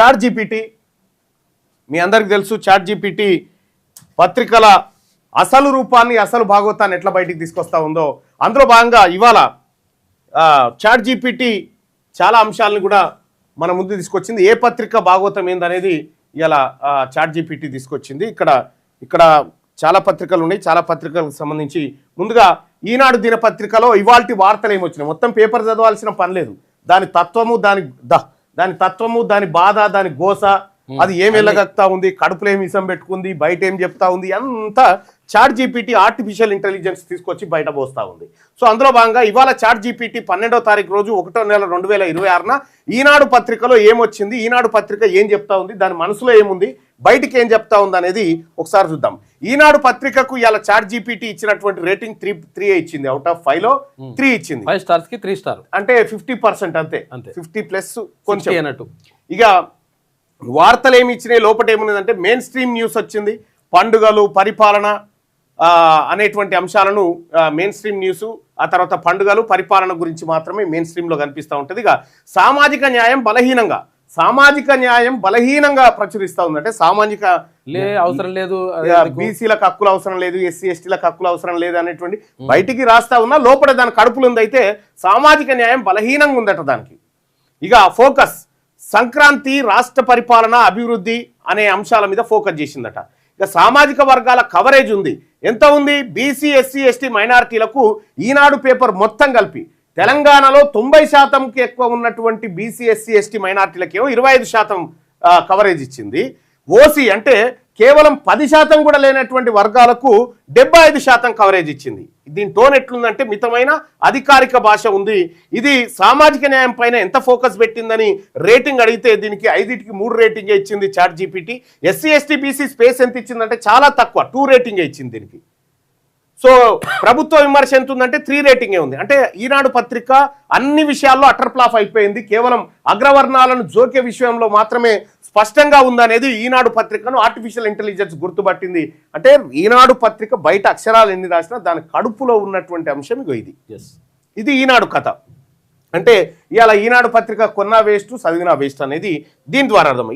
Chat GPT మీ అందరికి తెలుసు chat GPT పత్రికల అసలు రూపాన్ని అసలు భాగవతాన్ని ఎట్లా బయటికి తీసుకొస్తా ఉందో. అందులో భాగంగా ఇవాళ చాట్ జీపీటీ చాలా అంశాలను కూడా మన ముందు తీసుకొచ్చింది. ఏ పత్రిక భాగవతం ఏందనేది ఇలా చాట్ జీపీటీ తీసుకొచ్చింది. ఇక్కడ ఇక్కడ చాలా పత్రికలు ఉన్నాయి. చాలా పత్రికలకు సంబంధించి ముందుగా ఈనాడు దినపత్రికలో ఇవాల్టి వార్తలు ఏమొచ్చినాయి? మొత్తం పేపర్ చదవాల్సిన పని లేదు. దాని తత్వము దాని ద- దాని తత్వము దాని బాధ దాని గోస అది ఏం వెళ్ళగక్తా ఉంది? కడుపులో ఏం ఇసం పెట్టుకుంది? బయట ఏం చెప్తా ఉంది? అంతా చాట్ జీపీటీ ఆర్టిఫిషియల్ ఇంటెలిజెన్స్ తీసుకొచ్చి బయట పోస్తా ఉంది. సో అందులో భాగంగా ఇవాళ చాట్ జీపీటీ పన్నెండో తారీఖు రోజు ఒకటో నెల రెండు వేల ఇరవై ఆరున ఈనాడు పత్రికలో ఏమొచ్చింది ఈనాడు పత్రిక ఏం చెప్తా ఉంది దాని మనసులో ఏముంది బయటికి ఏం చెప్తా ఉంది అనేది ఒకసారి చూద్దాం. ఈనాడు పత్రికకు ఇవాళ చాట్ జీపీటీ ఇచ్చినటువంటి రేటింగ్ త్రీ త్రీ ఇచ్చింది అవుట్ ఆఫ్ ఫైవ్లో త్రీ ఇచ్చింది. ఫైవ్ స్టార్స్కి త్రీ స్టార్. అంటే ఫిఫ్టీ పర్సెంట్ అంతే. అంతే. ఫిఫ్టీ ప్లస్ కొంచెం. అన్నట్టు. ఇక వార్తలు ఏమి ఇచ్చినాయి లోపల ఏమున్నదంటే మెయిన్ స్ట్రీమ్ న్యూస్ వచ్చింది పండుగలు పరిపాలన అనేటువంటి అంశాలను మెయిన్ స్ట్రీమ్ న్యూస్ ఆ తర్వాత పండుగలు పరిపాలన గురించి మాత్రమే మెయిన్ స్ట్రీమ్లో కనిపిస్తూ ఉంటుంది. ఇక సామాజిక న్యాయం బలహీనంగా సామాజిక న్యాయం బలహీనంగా ప్రచురిస్తూ ఉంది అంటే సామాజిక లే అవసరం లేదు? బీసీలకు హక్కులు అవసరం లేదు ఎస్సీ ఎస్టీలకు హక్కులు అవసరం లేదు అనేటువంటి బయటికి రాస్తా ఉన్నా లోపల దాని కడుపులు ఉందైతే సామాజిక న్యాయం బలహీనంగా ఉందట దానికి. ఇక ఫోకస్ సంక్రాంతి రాష్ట్ర పరిపాలన అభివృద్ధి అనే అంశాల మీద ఫోకస్ చేసిందట. ఇక సామాజిక వర్గాల కవరేజ్ ఉంది. ఎంత ఉంది? బీసీ ఎస్సీ ఎస్టీ మైనారిటీలకు ఈనాడు పేపర్ మొత్తం కలిపి తెలంగాణలో తొంభై శాతంకి ఎక్కువ ఉన్నటువంటి బీసీ ఎస్సీ ఎస్టీ మైనార్టీలకేమో ఇరవై ఐదు శాతం కవరేజ్ ఇచ్చింది. ఓసీ అంటే కేవలం పది శాతం కూడా లేనటువంటి వర్గాలకు డెబ్బై ఐదు శాతం కవరేజ్ ఇచ్చింది. దీని టోన్ ఎట్లుందంటే మితమైన అధికారిక భాష ఉంది. ఇది సామాజిక న్యాయం పైన ఎంత ఫోకస్ పెట్టిందని రేటింగ్ అడిగితే దీనికి ఐదింటికి మూడు రేటింగే ఇచ్చింది chat GPT SC ST BC space ఎంత ఇచ్చిందంటే చాలా తక్కువ టూ రేటింగ్ ఇచ్చింది దీనికి. సో ప్రభుత్వ విమర్శ ఎంత ఉందంటే త్రీ రేటింగే ఉంది. అంటే ఈనాడు పత్రిక అన్ని విషయాల్లో అటర్ అయిపోయింది. కేవలం అగ్రవర్ణాలను జోకే విషయంలో మాత్రమే స్పష్టంగా ఉందనేది ఈనాడు పత్రికను ఆర్టిఫిషియల్ ఇంటెలిజెన్స్ గుర్తుపట్టింది. అంటే ఈనాడు పత్రిక బయట అక్షరాలు ఎన్ని రాసినా దాని కడుపులో ఉన్నటువంటి అంశం ఇగో ఇది. Yes. ఇది ఈనాడు కథ. అంటే ఇవాళ ఈనాడు పత్రిక కొన్నా వేస్ట్ చదివినా వేస్ట్ అనేది దీని ద్వారా అర్థం